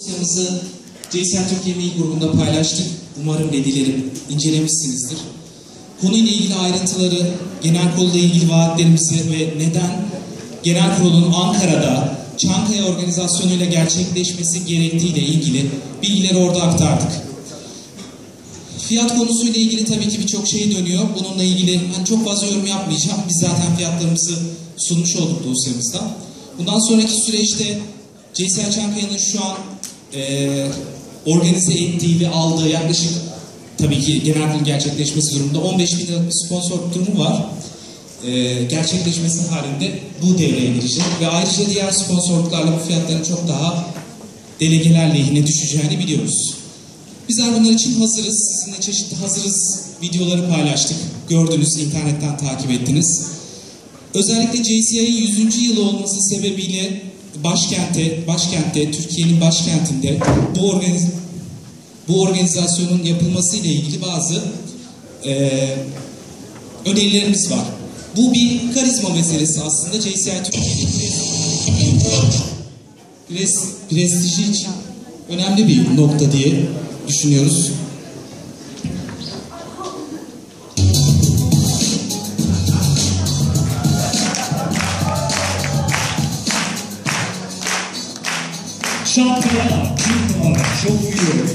Dosyamızı CSL Türkiye Mail grubunda paylaştık. Umarım dedilerim incelemişsinizdir. Konuyla ilgili ayrıntıları, genel kurulla ilgili vaatlerimizi ve neden genel kurulun Ankara'da Çankaya organizasyonuyla gerçekleşmesi gerektiği ile ilgili bilgileri orada aktardık. Fiyat konusuyla ilgili tabii ki birçok şey dönüyor. Bununla ilgili hani çok fazla yorum yapmayacağım. Biz zaten fiyatlarımızı sunmuş olduk dosyamızda. Bundan sonraki süreçte CSL Çankaya'nın şu an e, organize ettiği ve aldığı yaklaşık tabii ki genel kurul gerçekleşmesi durumunda 15 bin sponsor durumu var. E, gerçekleşmesi halinde bu devreye girecek ve ayrıca diğer sponsorluklarla bu fiyatların çok daha delegeler lehine düşeceğini biliyoruz. Bizler bunlar için hazırız. Sizinle çeşitli hazırız videoları paylaştık. Gördünüz, internetten takip ettiniz. Özellikle JCI'nin 100. yılı olması sebebiyle başkente, başkentte, Türkiye'nin başkentinde bu organiz bu organizasyonun yapılması ile ilgili bazı e, önerilerimiz var. Bu bir karizma meselesi aslında. JCI Türkiye'nin pres, prestiji için önemli bir nokta diye düşünüyoruz. Şampiyona bir numara çok uyuyor.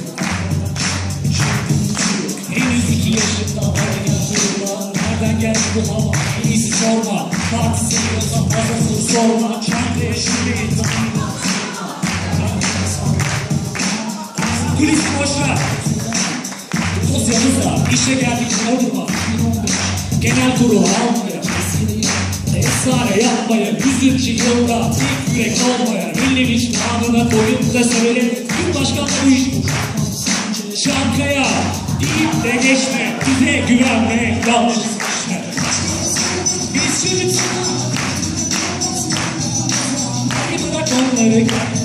Henüz iki yaşında oynatırlar. Nereden geldi bu hava? En iyisi sorma. Parti seviyorsan fazlasını sorma. Çankaya şubeyi tanıyor. Kulisi boş ver. Dosyamızda işe geldik sorma. Genel kurulu almaya. Efsane yapmaya, yüzüncü yılda tek yürek olmaya, millet için anına koyup da sevelim, tüm başkan bu iş bu. Şankaya, deyip de geçme, bize güvenme, yanlış seçme. Biz şimdi... Hadi bırak onları. Gel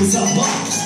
Cause I'm up.